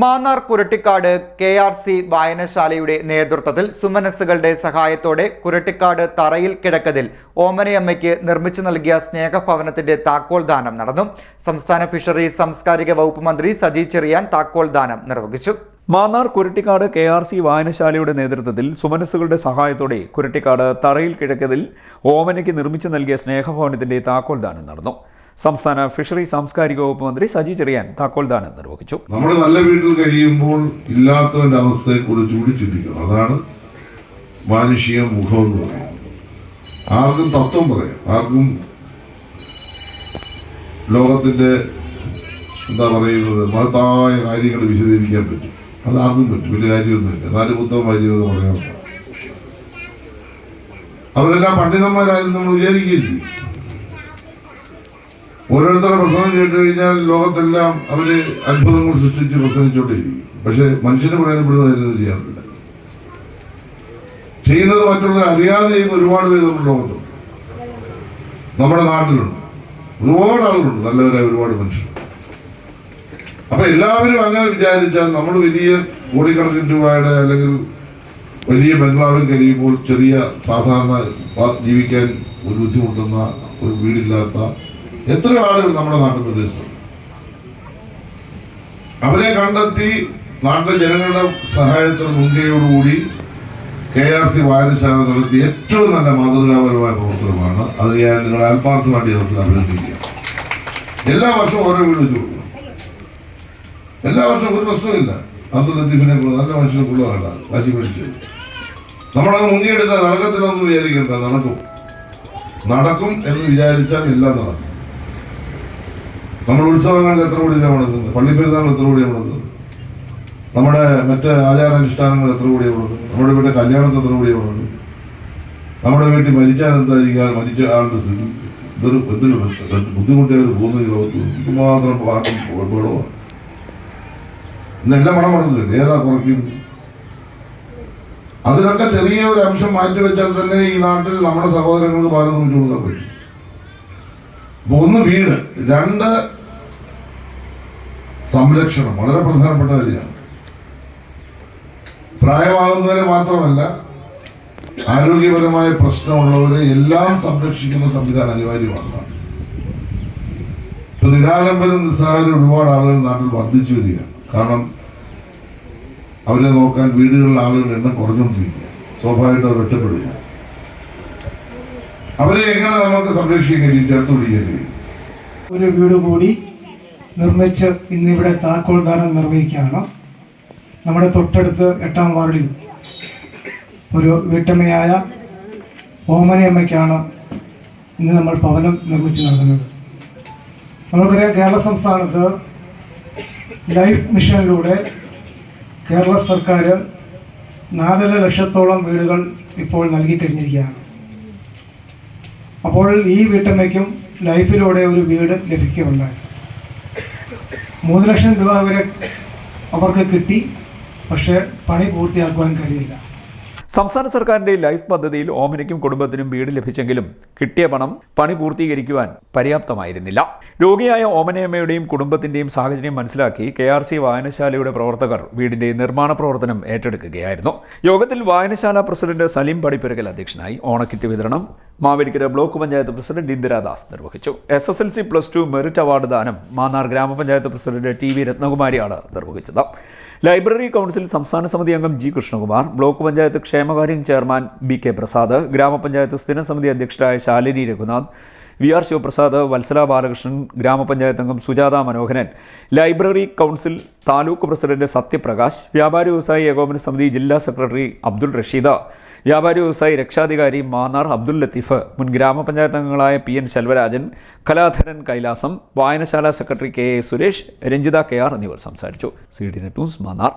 Mannar Kurattikkad K R C വായനശാലയുടെ നേതൃത്വത്തിൽ സുമനസ്സുകളുടെ സഹായത്തോടെ കുരട്ടിക്കാട് തറയിൽ കിടക്കതിൽ ഓമനയമ്മയ്ക്ക് നിർമ്മിച്ചു നൽകിയ സ്നേഹഭവനത്തിന്റെ താക്കോൽ ദാനം നടന്നു. സംസ്ഥാന ഫിഷറീസ് സാംസ്കാരിക വകുപ്പ് മന്ത്രി സജി ചെറിയാൻ താക്കോൽ ദാനം നിർവഹിച്ചു. Mannar Kurattikkad K R C വായനശാലയുടെ നേതൃത്വത്തിൽ സുമനസ്സുകളുടെ സഹായത്തോടെ കുരട്ടിക്കാട് തറയിൽ കിഴക്കതിൽ ഓമനയ്ക്ക് നിർമ്മിച്ചു നൽകിയ സ്നേഹഭവനത്തിന്റെ താക്കോൽ ദാനം നടന്നു. സംസ്ഥാന ഫിഷറി സാംസ്കാരിക വകുപ്പ് മന്ത്രി സജി ചെറിയാൻ താക്കോൽദാനം നിർവഹിച്ചു. നമ്മൾ നല്ല വീട്ടിൽ കഴിയുമ്പോൾ ഇല്ലാത്തവന്റെ അവസ്ഥയെ കുറിച്ച് കൂടി ചിന്തിക്കണം. അതാണ് മാനുഷിക മുഖം എന്ന് പറയുന്നത്. ആർക്കും തത്വം പറയാം. ആർക്കും ലോകത്തിന്റെ എന്താ പറയുന്നത് മഹത്തായ കാര്യങ്ങൾ വിശദീകരിക്കാൻ പറ്റും. അത് ആർക്കും പറ്റും. വലിയ കാര്യമൊന്നുമില്ല. നാല് പുത്തമായ വായിച്ചത് പറയാൻ അവരെല്ലാം പണ്ഡിതന്മാരായിരുന്നു നമ്മൾ വിചാരിക്കുകയും ചെയ്യും. ഓരോരുത്തരുടെ പ്രസംഗം കേട്ട് കഴിഞ്ഞാൽ ലോകത്തെല്ലാം അവർ അത്ഭുതങ്ങൾ സൃഷ്ടിച്ച് പ്രസംഗിച്ചുകൊണ്ടേയിരിക്കും. പക്ഷെ മനുഷ്യന് പ്രയോജനപ്പെടുന്നതായിരുന്നു ചെയ്യാറില്ല. ചെയ്യുന്നത് മറ്റുള്ള അറിയാതെ ചെയ്യുന്ന ഒരുപാട് പേര് നമ്മുടെ ലോകത്തുണ്ട്. നമ്മുടെ നാട്ടിലുണ്ട്. ഒരുപാട് ആളുകളുണ്ട്. നല്ലവരായ ഒരുപാട് മനുഷ്യർ. അപ്പൊ എല്ലാവരും അങ്ങനെ വിചാരിച്ചാൽ നമ്മൾ വലിയ കോടിക്കണക്കിന് രൂപയുടെ അല്ലെങ്കിൽ വലിയ ബംഗ്ലാവിൽ കഴിയുമ്പോൾ ചെറിയ സാധാരണ ജീവിക്കാൻ ഒരു ബുദ്ധിമുട്ടുന്ന ഒരു വീടില്ലാത്ത എത്രയോ ആളുകൾ നമ്മുടെ നാട്ടിൽ പ്രദേശത്തുണ്ട്? അവരെ കണ്ടെത്തി നാട്ടിലെ ജനങ്ങളുടെ സഹായത്തിന് മുൻകൈയോടുകൂടി കെ ആർ സി വായനശാല നടത്തിയ ഏറ്റവും നല്ല മാതൃകാപരമായ പ്രവർത്തനമാണ്. അത് ഞാൻ നിങ്ങളെ ആത്മാർത്ഥമായിട്ട് വേണ്ടി അവസരം അഭിനന്ദിക്കുക എല്ലാ വർഷവും ഓരോ വീട് വെച്ച് കൊടുക്കണം എല്ലാ വർഷവും ഒരു പ്രശ്നമില്ല അബ്ദുൽ ലത്തീഫിനെ നല്ല മനുഷ്യനെ കൊള്ളുകയാണ് വാശി പിടിച്ച്. നമ്മളത് മുങ്ങിയെടുത്താൽ നടക്കത്തില്ലെന്ന് വിചാരിക്കേണ്ട. നടക്കും. നടക്കും എന്ന് വിചാരിച്ചാൽ എല്ലാം നടക്കും. നമ്മുടെ ഉത്സവങ്ങൾക്ക് എത്ര കോടിയാണ് മുടക്കുന്നത് പള്ളിപ്പെരുന്നാൾ എത്ര കോടിയാണ് മുടക്കുന്നത് നമ്മുടെ മറ്റ് ആചാരാനുഷ്ഠാനങ്ങൾ എത്ര കോടിയാണ് മുടക്കുന്നത് നമ്മുടെ വീട്ടിലെ കല്യാണത്തിന് എത്ര കോടിയാണ് മുടക്കുന്നത് നമ്മുടെ വീട്ടിൽ മരിച്ചാൽ എന്തായിരിക്കും? മരിച്ച ആളുടെ സ്ഥിതി ഇതൊരു എന്തൊരു ബുദ്ധിമുട്ടിയ ഒരു പോകുന്ന ഈ ലോകത്ത് ഇതുമാത്രം പാട്ടും ബഹളമാണ്. ഇന്നെല്ലാം പണം മുടക്കുന്നില്ല ഏതാ കുറയ്ക്കും? അതിലൊക്കെ ചെറിയ ഒരു അംശം മാറ്റി വെച്ചാൽ തന്നെ ഈ നാട്ടിൽ നമ്മുടെ സഹോദരങ്ങൾക്ക് പാലം നിർമ്മിച്ചു കൊടുക്കാൻ പറ്റും ഒന്ന് വീട്. രണ്ട് സംരക്ഷണം വളരെ പ്രധാനപ്പെട്ട കാര്യമാണ്. പ്രായമാകുന്നവരെ മാത്രമല്ല ആരോഗ്യപരമായ പ്രശ്നമുള്ളവരെ എല്ലാം സംരക്ഷിക്കുന്ന സംവിധാനം അനിവാര്യമാണ്. ഇപ്പൊ നിരാലംബനം നിസ്സാരം ഒരുപാട് ആളുകൾ നാട്ടിൽ വർദ്ധിച്ചു വരികയാണ്. കാരണം അവരെ നോക്കാൻ വീടുകളിൽ ആളുകളുടെ എണ്ണം കുറഞ്ഞുകൊണ്ടിരിക്കുക സ്വാഭാവികമായിട്ട് അവർ ഒറ്റപ്പെടുക അവരെ എങ്ങനെ നമുക്ക് സംരക്ഷിക്കാൻ കഴിയും? ചേർത്ത് പിടിക്കാൻ കഴിയും? ഒരു വീട് കൂടി നിർമ്മിച്ച് ഇന്നിവിടെ താക്കോൽ ദാനം നിർവഹിക്കുകയാണ്. നമ്മുടെ തൊട്ടടുത്ത് എട്ടാം വാർഡിൽ ഒരു വീട്ടമ്മയായ ഓമനയമ്മയ്ക്കാണ് ഇന്ന് നമ്മൾ ഭവനം നിർമ്മിച്ചു നൽകുന്നത്. നമ്മൾക്കറിയാം കേരള സംസ്ഥാനത്ത് ലൈഫ് മിഷനിലൂടെ കേരള സർക്കാർ നാലര ലക്ഷത്തോളം വീടുകൾ ഇപ്പോൾ നൽകി കഴിഞ്ഞിരിക്കുകയാണ്. അപ്പോൾ ഈ വീട്ടമ്മയ്ക്കും ലൈഫിലൂടെ ഒരു വീട് ലഭിക്കുകയുണ്ടായി. മൂന്ന് ലക്ഷം രൂപ വരെ അവർക്ക് കിട്ടി. പക്ഷേ പണി പൂർത്തിയാക്കുവാൻ കഴിയില്ല. സംസ്ഥാന സർക്കാരിന്റെ ലൈഫ് പദ്ധതിയിൽ ഓമനയ്ക്കും കുടുംബത്തിനും വീട് ലഭിച്ചെങ്കിലും കിട്ടിയ പണം പണി പൂർത്തീകരിക്കുവാൻ പര്യാപ്തമായിരുന്നില്ല. രോഗിയായ ഓമനയമ്മയുടെയും കുടുംബത്തിന്റെയും സാഹചര്യം മനസ്സിലാക്കി കെ ആർ സി വായനശാലയുടെ പ്രവർത്തകർ വീടിന്റെ നിർമ്മാണ പ്രവർത്തനം ഏറ്റെടുക്കുകയായിരുന്നു. യോഗത്തിൽ വായനശാല പ്രസിഡന്റ് സലീം പടിപ്പിറകൽ അധ്യക്ഷനായി ഓണക്കിറ്റ് വിതരണം മാവേലിക്കര ബ്ലോക്ക് പഞ്ചായത്ത് പ്രസിഡന്റ് ഇന്ദിരാദാസ് നിർവഹിച്ചു. S S L C plus two merit award ദാനം മാന്നാർ ഗ്രാമപഞ്ചായത്ത് പ്രസിഡന്റ് ടി വി രത്നകുമാരിയാണ് നിർവഹിച്ചത്. ലൈബ്രറി കൗൺസിൽ സംസ്ഥാന സമിതി അംഗം ജി കൃഷ്ണകുമാർ ബ്ലോക്ക് പഞ്ചായത്ത് ക്ഷേമകാര്യം ചെയർമാൻ ബി കെ പ്രസാദ് ഗ്രാമപഞ്ചായത്ത് സ്ഥിരം സമിതി അധ്യക്ഷരായ ശാലിനി രഘുനാഥ് വി ആർ ശിവപ്രസാദ് വത്സല ബാലകൃഷ്ണൻ ഗ്രാമപഞ്ചായത്ത് അംഗം Sujatha Manoharan library council taluk president Sathyaprakash വ്യാപാരി വ്യവസായി ഏകോപന സമിതി ജില്ലാ സെക്രട്ടറി അബ്ദുൾ റഷീദ് വ്യാപാരി വ്യവസായി രക്ഷാധികാരി മാന്നാർ അബ്ദുൽ ലത്തീഫ് മുൻ ഗ്രാമപഞ്ചായത്ത് അംഗങ്ങളായ പി എൻ ശെൽവരാജൻ കലാധരൻ കൈലാസം വായനശാല secretary K A Suresh Ranjitha K R എന്നിവർ സംസാരിച്ചു. C D news Mannar.